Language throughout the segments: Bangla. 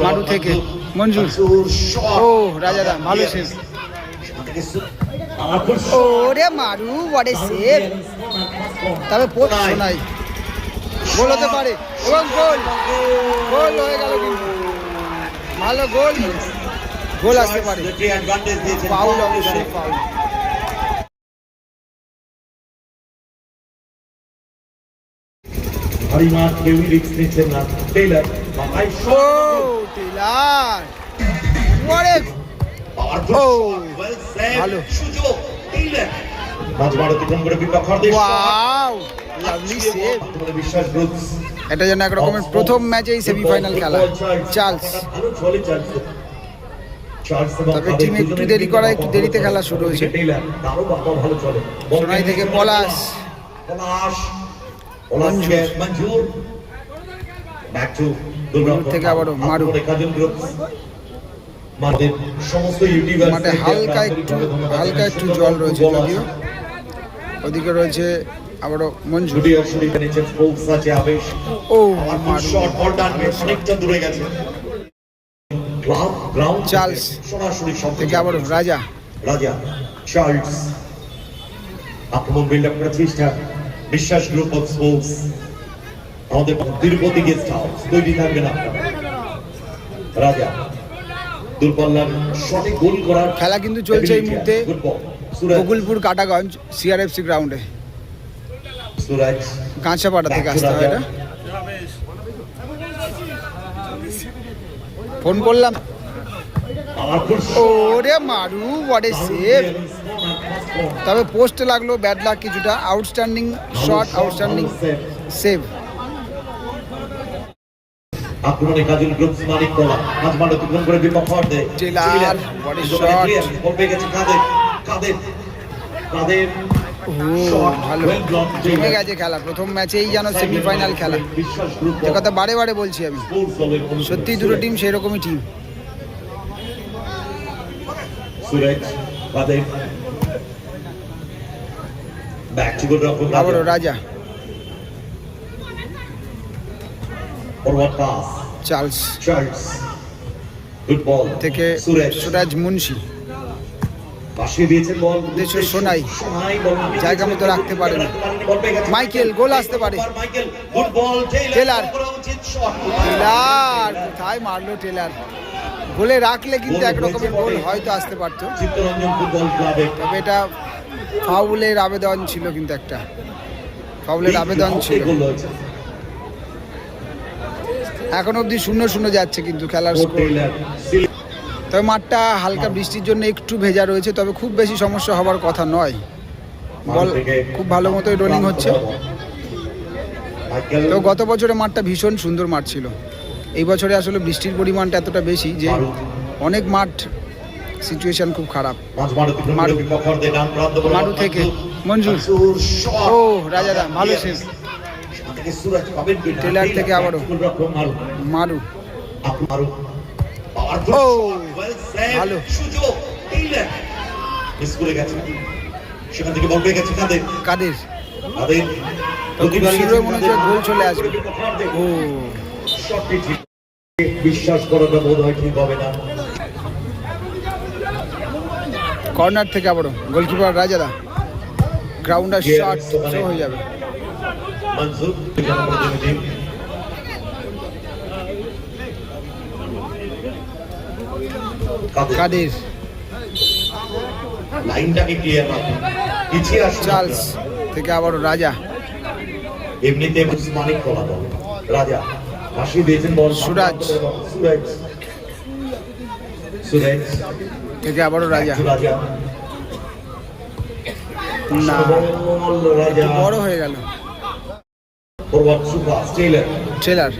মারু থেকে মঞ্জুর। ও রাজাদা ভালো সেভ ওরে মারু বড়ে সেভ তবে শোনাই। গোল হতে পারে। এবং গোল। গোল হয়ে গেল কিন্তু। ভালো গোল। গোল আসতে পারে। ফাউল অবশ্যই ফাউল হরিমা কেউই রিক্স নিচ্ছেন না। টেইলার করে গ্রুপস এটা যেন এক রকমের প্রথম ম্যাচেই সেমিফাইনাল খেলা। চার্লস। তবে টিম একটু দেরি করায় একটু দেরিতে খেলা শুরু হয়েছে। সোনাই থেকে পলাশ। পলাশ। মঞ্জুর। মঞ্জুর। থেকে আবারও মারু। মাঠে হালকা একটু হালকা একটু জল রয়েছে যদিও। ওদিকে রয়েছে আবারও ও চার্লস থেকে আবারও রাজা। রাজা চার্লস আক্রমণ বিল্ড আপ করার চেষ্টা বিশ্বাস গ্রুপ অফ স্পোর্টস আমাদের তিরুপতি গেস্ট হাউস তৈরি থাকবেন আপনারা রাজা দূরপাল্লার সঠিক গোল করার খেলা কিন্তু চলছে এই মুহূর্তে বকুলপুর কাটাগঞ্জ সিআরএফসি গ্রাউন্ডে সুরাজ। কাঁচাপাড়া থেকে আসতে হয় এটা ফোন করলাম। ওরে মারু বড়ে সেভ তবে পোস্টে লাগল ব্যাড লাক কিছুটা। আউটস্ট্যান্ডিং শট আউটস্ট্যান্ডিং সেভ আক্রমণে কাজল গ্রুপস মানিক কলা মাঝ মাঠ অতিক্রম করে বিপক্ষ অর্ধে। Taylor, body shot. বল পেয়ে গেছে কাদের? কাদের? কাদের? জমে গেছে খেলা প্রথম ম্যাচেই যেন সেমিফাইনাল খেলা। যে কথা বারে বারে বলছি আমি। সত্যি দুটো টিম টিম আবারও রাজা। চার্লস চার্লস গুড বল থেকে সুরাজ মুন্সি। পাশে দিয়েছেন বল। উদ্দেশ্য সোনাই। জায়গা মতো রাখতে পেয়ে গেছে। মাইকেল, গোল আসতে পারে। Michael good ball Taylor. Taylor কোথায় মারলো টেলার গোলে রাখলে কিন্তু এক রকমের গোল হয়তো আসতে পারতো। চিত্তরঞ্জন ফুটবল ক্লাবে। তবে এটা ফাউলের আবেদন ছিল কিন্তু একটা। ফাউলের আবেদন ছিল। এখন অবধি শূন্য শূন্য যাচ্ছে কিন্তু খেলার স্কোর তবে মাঠটা হালকা বৃষ্টির জন্য একটু ভেজা রয়েছে তবে খুব বেশি সমস্যা হবার কথা নয়। বল খুব ভালো মতোই রোলিং হচ্ছে। তো গত বছরে মাঠটা ভীষণ সুন্দর মাঠ ছিল। এই বছরে আসলে বৃষ্টির পরিমাণটা এতটা বেশি যে অনেক মাঠ সিচুয়েশন খুব খারাপ। মাঠ মারু। থেকে মঞ্জুর। ও রাজাদা ভালো সেখান থেকে সুরাজ পাবেন কি না? টেলার থেকে আবারও। মারু। মারু মারু ও, ভালো। সুযোগ টেইলার মিস করে গেছে। সেখান থেকে বল পেয়ে গেছে কাদের? কাদের? কাদের? মনে গোল চলে আসবে। ও। শটটি ঠিক। বিশ্বাস করাটা বোধ হয় ঠিক হবে না। কর্নার থেকে আবারও গোলকিপার রাজাদা। গ্রাউন্ডার শট হয়ে যাবে। মনসুর জনপ্রতিনিধি কাদের? কাদের? লাইনটাকে ক্লিয়ার রাখুন পিছিয়ে চার্লস থেকে আবারও রাজা। এমনিতে মানিক করা বল রাজা হাসি দিয়েছেন বল। সুরাজ। সুরাজ। সুরাজ। থেকে আবারও রাজা। রাজা। না। বড় হয়ে গেল। সুপার ট্রেলার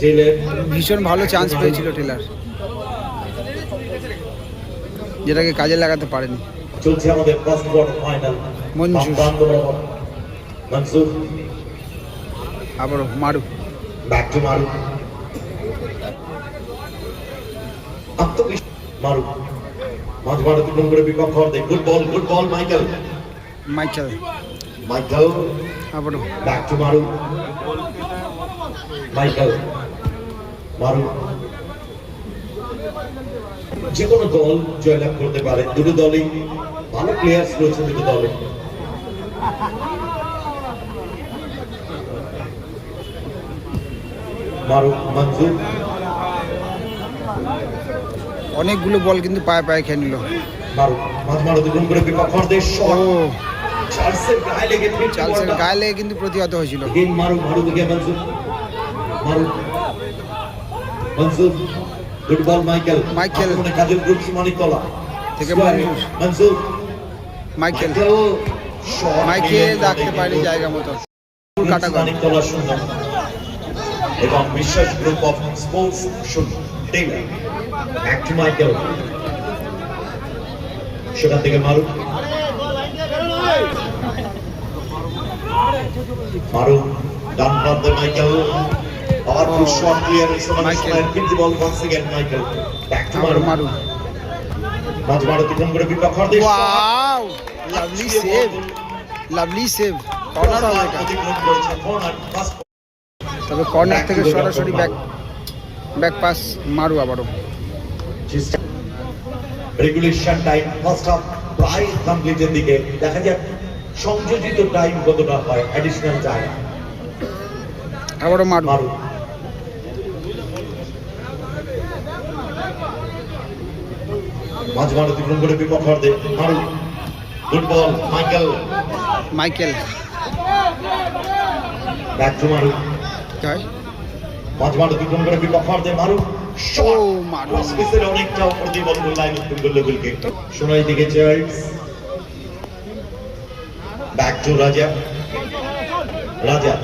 টেইলার ভীষণ ভালো চান্স পেয়েছিল টেলার যেটাকে কাজে লাগাতে পারেনি। চলছে আমাদের first quarter final Manjur. Mansur. আবারও মারু। ব্যাক টু মারু। আত্মবিশ্বাস। মারু। মাঝ মাঠ অতিক্রম করে বিপক্ষ good ball good ball Michael Michael Michael back to Maru Michael Maru যে কোনো দল জয়লাভ করতে পারে। দুটো দলই ভালো প্লেয়ার্স রয়েছে দুটো দলে অনেকগুলো বল কিন্তু পায়ে পায়ে খেয়ে নিল। মাঝ মারো দুগুণ করে শট চার্লসের গায়ে লেগে কিন্তু প্রতিহত হয়েছিল। সুমানি তলা। থেকে. মঞ্জুর। মাইকেল। মাইকেল পারেনি কিন্তু জায়গা মতো। এবং বিশ্বাস গ্রুপ অফ স্পোর্টস মাইকেল। সেখান থেকে মারু মারু ডান প্রান্তে মাইকেল পাওয়ারফুল শট ক্লিয়ারেন্স মানে মাইকেল। সময়ের কিন্তু ball once again Michael back to আবার মারু মারু মাঝ মারু তিন করে বিপক্ষদের wow lovely save lovely save corner হবে এটা অতিক্রম করেছে কর্নার পাস তবে কর্নার থেকে সরাসরি ব্যাক ব্যাক পাস মারু আবারও রেগুলেশন টাইম ফার্স্ট হাফ প্রায় কমপ্লিটের দিকে দেখা যাক সংযোজিত টাইম কতটা হয়? অ্যাডিশনাল টাইম আবারও মারু মাঝ মারু অতিক্রম করে Maru good Michael Michael back to Maru মাঝ মারু অতিক্রম করে বিপক্ষদের মারু মারু স্পেসের অনেকটা উপর দিয়ে বল লাইন উত্তম করল গোলকে সোনাই দিকে চার্লস ব্যাক টু রাজা। রাজা।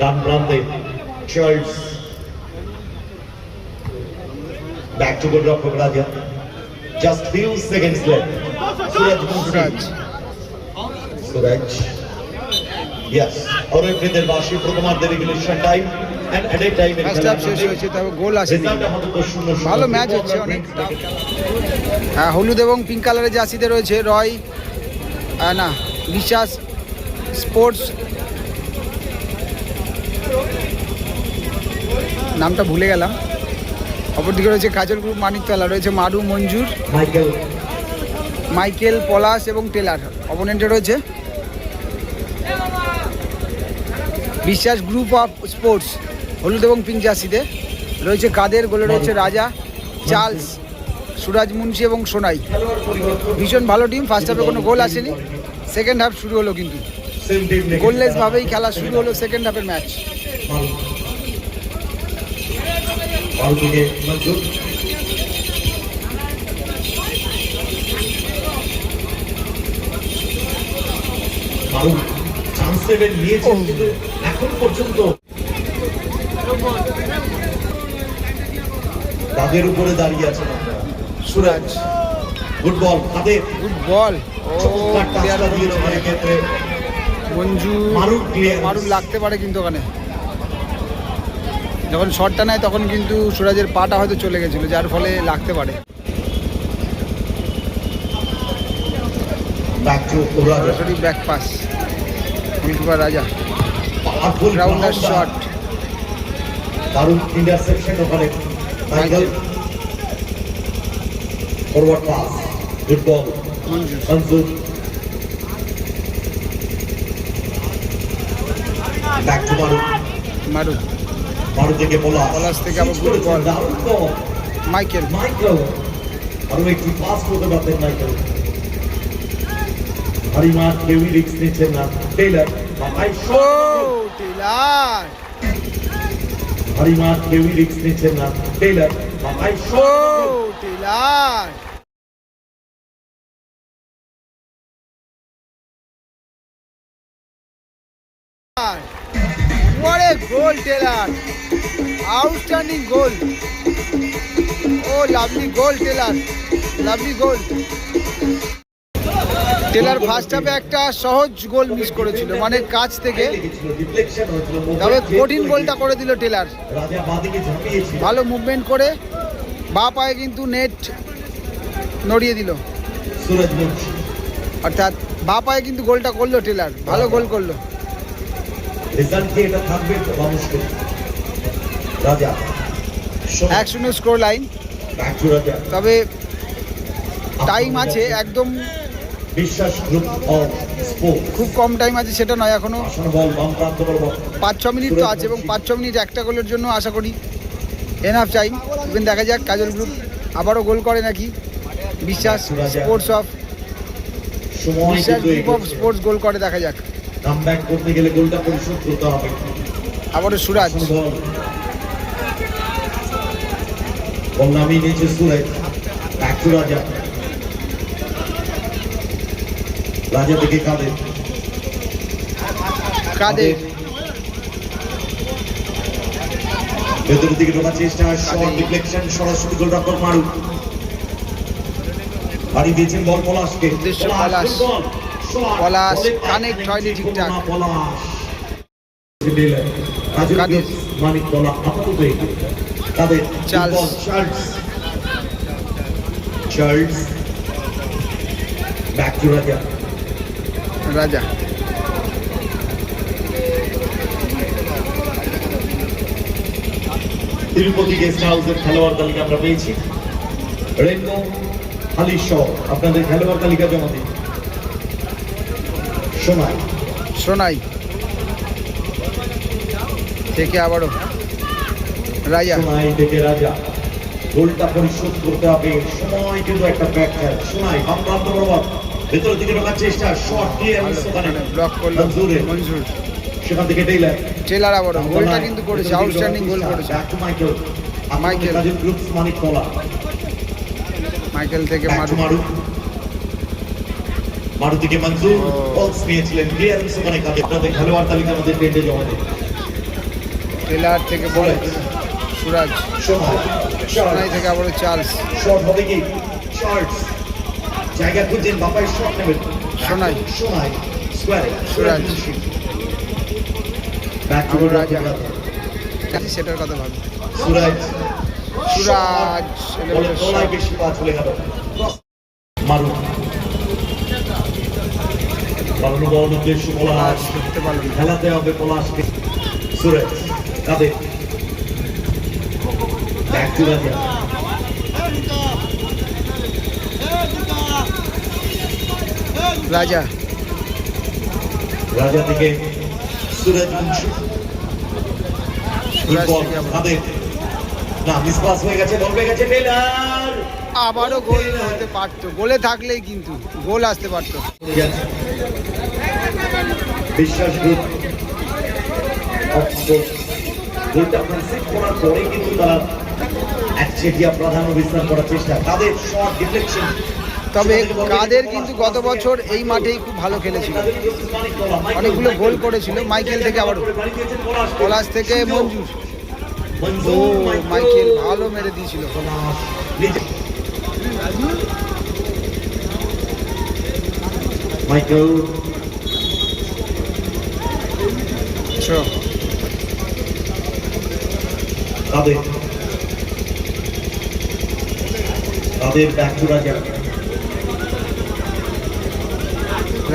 ডান প্রান্তে চার্লস ব্যাক টু গোলরক্ষক Raja. Just few seconds left Suraj Suraj. Suraj. Yes, অরবিন্দের বাসী প্রথমার্ধে regulation time end at a time first half শেষ হয়েছে তবে গোল আসেনি। ভালো ম্যাচ হচ্ছে অনেক। হ্যাঁ হলুদ এবং পিঙ্ক কালারের জার্সিতে রয়েছে রয় না বিশ্বাস স্পোর্টস নামটা ভুলে গেলাম। অপরদিকে রয়েছে কাজল গ্রুপ মানিকতলা রয়েছে মারু মঞ্জুর মাইকেল পলাশ এবং টেলার অপোনেন্টে রয়েছে বিশ্বাস গ্রুপ অফ স্পোর্টস হলুদ এবং পিঙ্ক জার্সিতে। রয়েছে কাদের গোলে রয়েছে রাজা চার্লস সুরাজ মুন্সি এবং সোনাই। ভীষণ ভালো টিম ফার্স্ট হাফে কোনো গোল আসেনি। সেকেন্ড হাফ শুরু হলো কিন্তু। গোললেস ভাবেই খেলা শুরু হলো সেকেন্ড হাফের ম্যাচ চান্স নিয়েছেন. কিন্তু এখন পর্যন্ত তাদের উপরে দাঁড়িয়ে আছেন আপনারা। সুরাজ গুড বল তাদের গুড বল মঞ্জু। মারুফ লাগতে পারে কিন্তু ওখানে। যখন শটটা নেয় তখন কিন্তু সুরাজের পাটা হয়তো চলে গেছিল যার ফলে লাগতে পারে। রাজা সরাসরি back pass goalkeeper Raja powerful shot দারুণ ইন্টারসেপশন ওখানে। Michael forward pass good ball Manju Mansur back to Maru Maru Maru থেকে পলাশ পলাশ থেকে আবার। দারুণ বল মাইকেল মাইকেল আরও একটু পাস করতে পারতেন মাইকেল হারিমা কেউই রিক্স নিচ্ছেন না। টেইলার মাথায় শট কেউই রিক্স নিচ্ছেন না টেইলার মাথায় ও What a goal, Taylor! Outstanding goal. Oh, lovely goal, Taylor. Lovely goal. Taylor first হাফে একটা সহজ গোল মিস করেছিল মানে কাছ থেকে। তবে কঠিন গোলটা করে দিল টেলার। ভালো মুভমেন্ট করে বা পায়ে কিন্তু নেট নড়িয়ে দিল। অর্থাৎ বা পায়ে কিন্তু গোলটা করল টেলার ভালো গোল করল। এক শূন্য স্কোর লাইন তবে টাইম আছে একদম বিশ্বাস গ্রুপ অফ খুব কম টাইম আছে সেটা নয় এখনও। পাঁচ ছ মিনিট তো আছে এবং পাঁচ ছ মিনিট একটা গোলের জন্য আশা করি এনাফ টাইম ইভেন দেখা যাক কাজল গ্রুপ আবারও গোল করে নাকি। Biswas sports of Biswas group of sports goal করে দেখা যাক। কাম করতে গেলে গোলটা পরিশোধ করতে হবে। আবারও সুরাজ। বল নামিয়ে নিয়েছে সুরেশ ব্যাক রাজা। রাজা থেকে কাদের কাদের ভেতরের দিকে ঢোকার চেষ্টা শট কাদের। ডিফ্লেকশন সরাসরি গোলরক্ষক মারু বাড়ি দিয়েছেন বল পলাশকে পলাশ, পলাশ। হয়নি ঠিকঠাক। পলাশ। মানিক বলা আপাতত Charles. Charles Charles back to Raja Raja. Tirupati guest হাউসের খেলোয়াড় তালিকা আমরা পেয়েছি। রেনবো আলী শহ আপনাদের খেলোয়াড় তালিকা জমা দিন সোনাই। সোনাই। থেকে আবারও রাজা। সোনাই থেকে রাজা। গোলটা পরিশোধ করতে হবে। সময় কিন্তু একটা ব্যাক খেল। সোনাই বাম প্রান্ত বরাবর। ভেতরের দিকে ঢোকার চেষ্টা শট দিয়ে ওখানে ব্লক করল মঞ্জুরে। মঞ্জুর। সেখান থেকে টেইলার টেলার আবারও গোলটা কিন্তু করেছে আউটস্ট্যান্ডিং গোল করেছে। Michael Michael. গ্রুপস মানিক কলা। মাইকেল থেকে মারু মারু মারু থেকে মঞ্জুর। ও। বলস নিয়েছিলেন ক্লিয়ারেন্স ওখানে কাজে আপনাদের খেলোয়াড় তালিকা আমাদের টেন্ডে জমা দিন টেলার থেকে বল সুরাজ। সোনাই থেকে আবারও চার্লস শট হবে কি? জায়গা খুঁজছেন বাপাই শট নেবেন সোনাই। সোনাই স্কোয়ারে সুরাজ। ব্যাক টু রাজা। সেটার কথা ভাবি। সুরাজ। সুরাজ বলে বেশি। পা চলে গেল। মারু বাড়ানো বল উদ্দেশ্য পলাশ খেলাতে হবে পলাশকে। Suresh Kader back to Raja Raja. রাজা থেকে সুরজ কাদের না মিসপাস হয়ে গেছে বল হয়ে গেছে টেলার আবারও গোল হতে পারতো। গোলে থাকলেই কিন্তু গোল আসতে পারতো। বিশ্বাস গ্রুপ গোলটা কনসিড করার পরে কিন্তু তারা একচেটিয়া প্রাধান্য বিস্তার করার চেষ্টা। তাদের শট ডিফ্লেকশন তবে কাদের কিন্তু গত বছর এই মাঠেই খুব ভালো খেলেছিল। অনেকগুলো গোল করেছিল। মাইকেল থেকে আবার পলাশ থেকে মঞ্জুর ও মাইকেল ভালো মেরে দিয়েছিল। মাইকেল। তাদের। তাদের ব্যাক টু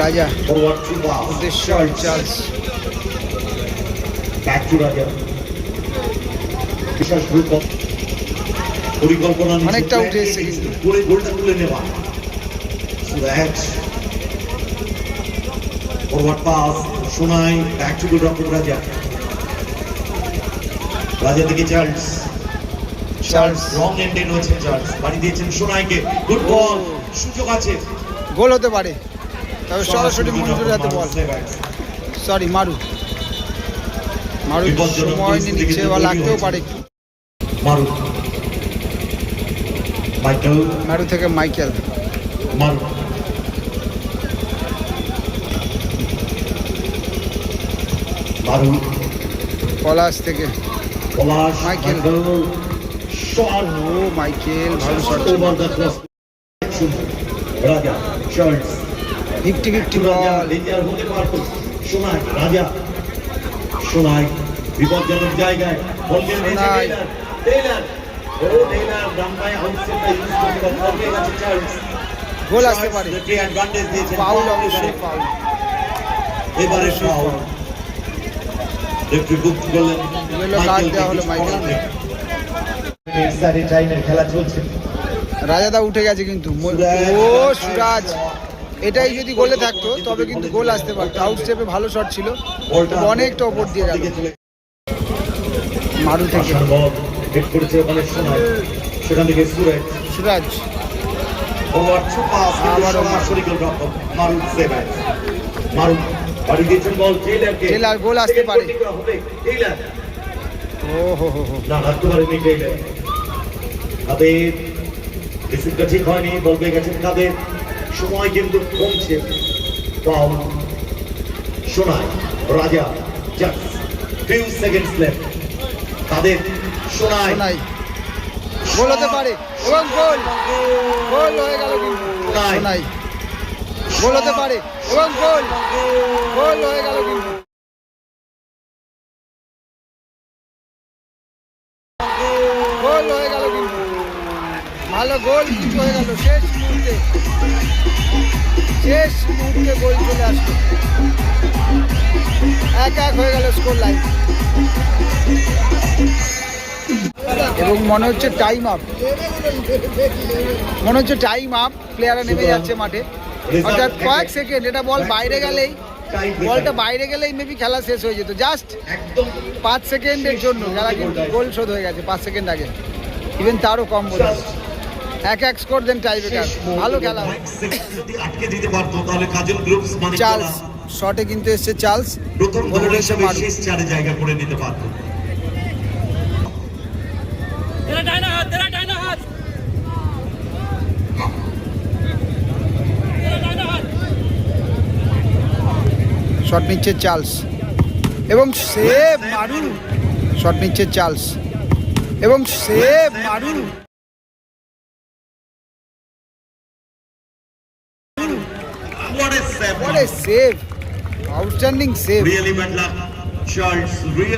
রাজা উদ্দেশ্য চার্লস বিশেষ পরিকল্পনা অনেকটা উঠে এসেছে। গোলটা তুলে নেওয়া। Suraj forward pass Sonai back to Raja Raja থেকে চার্লস চার্লস রং এন্ডে রয়েছে চার্লস বাড়ি দিয়েছেন সোনাইকে। গুড বল সুযোগ আছে। গোল হতে পারে। তবে সরাসরি মঞ্জুর হাতে বল। সরি মারু। মারু সময় নিয়ে নিচ্ছে বা লাগতেও পারে। মারু। মাইকেল। মারু থেকে মাইকেল। মারু। মারু। পলাশ থেকে। পলাশ মাইকেল। ও মাইকেল ভালো shot Raja Charles fifty fifty Sonai Raja. Sonai বিপজ্জনক জায়গায়। বল গেল আসতে পারে। ফাউল অবশ্যই ফাউল এবারে ফাউল রেফারি বুক করলেন। দেওয়া হলো। খেলা চলছে। রাজাদা উঠে গেছে কিন্তু। ও সুরাজ। এটাই যদি গোলে থাকতো তবে কিন্তু গোল আসতে পারতো। আউট স্টেপে ভালো শট ছিল অনেকটা ওপর দিয়ে গেল। মারু থেকে। সেখান থেকে সুরাজ। বল গোল আসতে পারে। ও হো হো হো। না হাঁটতে পারেনি টেইলার কাদের? রিসিভটা ঠিক হয়নি বল পেয়ে গেছেন কাদের? সময় কিন্তু কমছে। পাউল শোনায় রাজা জাস্ট ফিউ সেকেন্ডস লেফট তাদের শোনায় শোনাই। গোল হতে পারে। এবং গোল। গোল হয়ে গেল কিন্তু। গোল হতে পারে। এবং গোল। গোল হয়ে গেল কিন্তু। গোল হয়ে গেল কিন্তু। ভালো গোল কিন্তু হয়ে গেল। শেষ। মুহূর্তে শেষ মুহূর্তে গোল চলে আসলো। এক এক হয়ে গেল স্কোর লাইন এবং মনে হচ্ছে টাইম আপ মনে হচ্ছে টাইম আপ প্লেয়াররা নেমে যাচ্ছে মাঠে। অর্থাৎ কয়েক সেকেন্ড এটা বল বাইরে গেলেই বলটা বাইরে গেলেই মেবি খেলা শেষ হয়ে যেত। জাস্ট পাঁচ সেকেন্ডের জন্য। খেলা কিন্তু গোল শোধ হয়ে গেছে পাঁচ সেকেন্ড আগে। ইভেন তারও কম হয়। এক এক স্কোর দেন টাইব্রেকার ভালো খেলা। চার্লস শটে কিন্তু এসেছে চার্লস। প্রথম এসে মারু চারে জায়গা করে নিতে শট নিচ্ছে চার্লস। এবং সে মারুল শট নিচ্ছে চার্লস। এবং সে মারু save. Outstanding save. Really, but shot. Really.